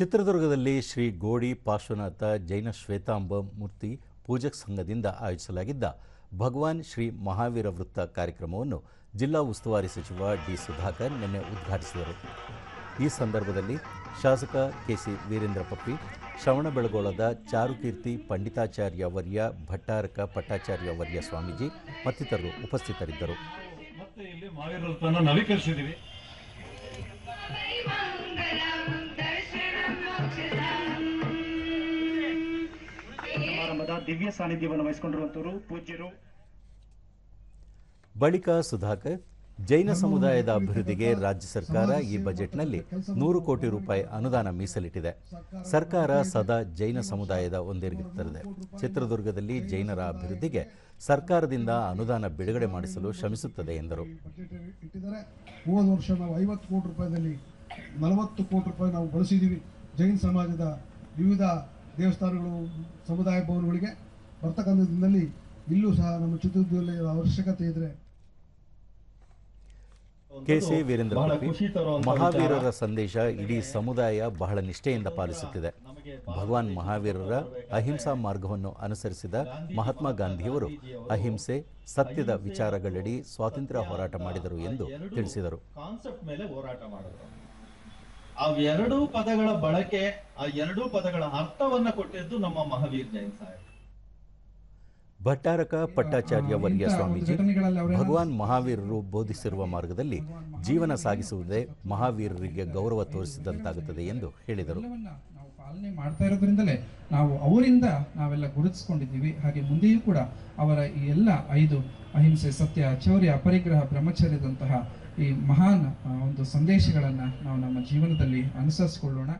ಚಿತ್ರದುರ್ಗದಲ್ಲಿ ಶ್ರೀ ಗೋಡಿ ಪಾರ್ಶ್ವನಾಥ ಜೈನ ಶ್ವೇತಾಂಬ ಮೂರ್ತಿ ಪೂಜಕ್ ಸಂಘದಿಂದ ಆಯೋಜಿಸಲಾಗಿದ್ದ ಭಗವಾನ್ ಶ್ರೀ ಮಹಾವೀರ ವೃತ್ತ ಕಾರ್ಯಕ್ರಮವನ್ನು ಜಿಲ್ಲಾ ಉಸ್ತುವಾರಿ ಸಚಿವ ಡಿ ಸುಧಾಕರ್ ನಿನ್ನೆ ಉದ್ಘಾಟಿಸಿದರು. ಈ ಸಂದರ್ಭದಲ್ಲಿ ಶಾಸಕ ಕೆಸಿ ವೀರೇಂದ್ರ ಪಪ್ಪಿ ಶ್ರವಣಬೆಳಗೊಳದ ಚಾರುಕೀರ್ತಿ ಪಂಡಿತಾಚಾರ್ಯ ವರ್ಯ ಭಟ್ಟಾರಕ ಪಟ್ಟಾಚಾರ್ಯ ವರ್ಯ ಸ್ವಾಮೀಜಿ ಮತ್ತಿತರರು ಉಪಸ್ಥಿತರಿದ್ದರು. ಸಮಾರಂಭದ ದಿವ್ಯ ಸಾನ್ನಿಧ್ಯವನ್ನು ವಹಿಸಿಕೊಂಡಿರುವಂತವರು ಪೂಜ್ಯರು. ಬಳಿಕ ಸುಧಾಕರ್ ಜೈನ ಸಮುದಾಯದ ಅಭಿವೃದ್ಧಿಗೆ ರಾಜ್ಯ ಸರ್ಕಾರ ಈ ಬಜೆಟ್ನಲ್ಲಿ ನೂರು ಕೋಟಿ ರೂಪಾಯಿ ಅನುದಾನ ಮೀಸಲಿಟ್ಟಿದೆ. ಸರ್ಕಾರ ಸದಾ ಜೈನ ಸಮುದಾಯದ ಒಂದಿರುತ್ತದೆ ಚಿತ್ರದುರ್ಗದಲ್ಲಿ ಜೈನರ ಅಭಿವೃದ್ಧಿಗೆ ಸರ್ಕಾರದಿಂದ ಅನುದಾನ ಬಿಡುಗಡೆ ಮಾಡಿಸಲು ಶ್ರಮಿಸುತ್ತದೆ ಎಂದರು. ಹೋದ ವರ್ಷ ನಾವು ಐವತ್ತು ಕೋಟಿ ರೂಪಾಯಿನಲ್ಲಿ ನಲವತ್ತು ಕೋಟಿ ರೂಪಾಯಿ ನಾವು ಬಳಸಿದ್ದೀವಿ. ಜೈನ ಸಮಾಜದ ವಿವಿಧ ದೇವಸ್ಥಾನಗಳು ಸಮುದಾಯ ಭವನಗಳಿಗೆ ಬರ್ತಕ್ಕಂಥ ದಿನದಲ್ಲಿ ಇಲ್ಲೂ ಸಹ ನಮ್ಮ ಚಿತ್ರದುರ್ಗದಲ್ಲಿ ಅವಶ್ಯಕತೆ ಇದ್ರೆ ಕೆಸಿ ವೀರೇಂದ್ರ ಮಹಾವೀರರ ಸಂದೇಶ ಇಡೀ ಸಮುದಾಯ ಬಹಳ ನಿಷ್ಠೆಯಿಂದ ಪಾಲಿಸುತ್ತಿದೆ. ಭಗವಾನ್ ಮಹಾವೀರರ ಅಹಿಂಸಾ ಮಾರ್ಗವನ್ನು ಅನುಸರಿಸಿದ ಮಹಾತ್ಮ ಗಾಂಧಿಯವರು ಅಹಿಂಸೆ ಸತ್ಯದ ವಿಚಾರಗಳಡಿ ಸ್ವಾತಂತ್ರ್ಯ ಹೋರಾಟ ಮಾಡಿದರು ಎಂದು ತಿಳಿಸಿದರು. ಎರಡೂ ಪದಗಳ ಬಳಕೆ ಆ ಎರಡೂ ಪದಗಳ ಅರ್ಥವನ್ನ ಕೊಟ್ಟಿದ್ದು ನಮ್ಮ ಮಹಾವೀರ್ ಜೈನ್ ಸಾಹೇಬ್. ಭಟ್ಟಾರಕ ಪಟ್ಟಾಚಾರ್ಯ ವರ್ಯ ಇಂಥ ಸ್ವಾಮೀಜಿ ಭಗವಾನ್ ಮಹಾವೀರರು ಬೋಧಿಸಿರುವ ಮಾರ್ಗದಲ್ಲಿ ಜೀವನ ಸಾಗಿಸುವುದೇ ಮಹಾವೀರರಿಗೆ ಗೌರವ ತೋರಿಸಿದಂತಾಗುತ್ತದೆ ಎಂದು ಹೇಳಿದರು. ನಾವು ಪಾಲನೆ ಮಾಡ್ತಾ ಇರೋದ್ರಿಂದಲೇ ನಾವು ಅವರಿಂದ ನಾವೆಲ್ಲ ಗುರುತಿಸ್ಕೊಂಡಿದ್ದೀವಿ. ಹಾಗೆ ಮುಂದೆಯೂ ಕೂಡ ಅವರ ಈ ಎಲ್ಲ ಐದು ಅಹಿಂಸೆ ಸತ್ಯ ಚೌರ್ಯ ಪರಿಗ್ರಹ ಬ್ರಹ್ಮಚರ್ಯದಂತಹ ಈ ಮಹಾನ್ ಒಂದು ಸಂದೇಶಗಳನ್ನು ನಾವು ನಮ್ಮ ಜೀವನದಲ್ಲಿ ಅನುಸರಿಸಿಕೊಳ್ಳೋಣ.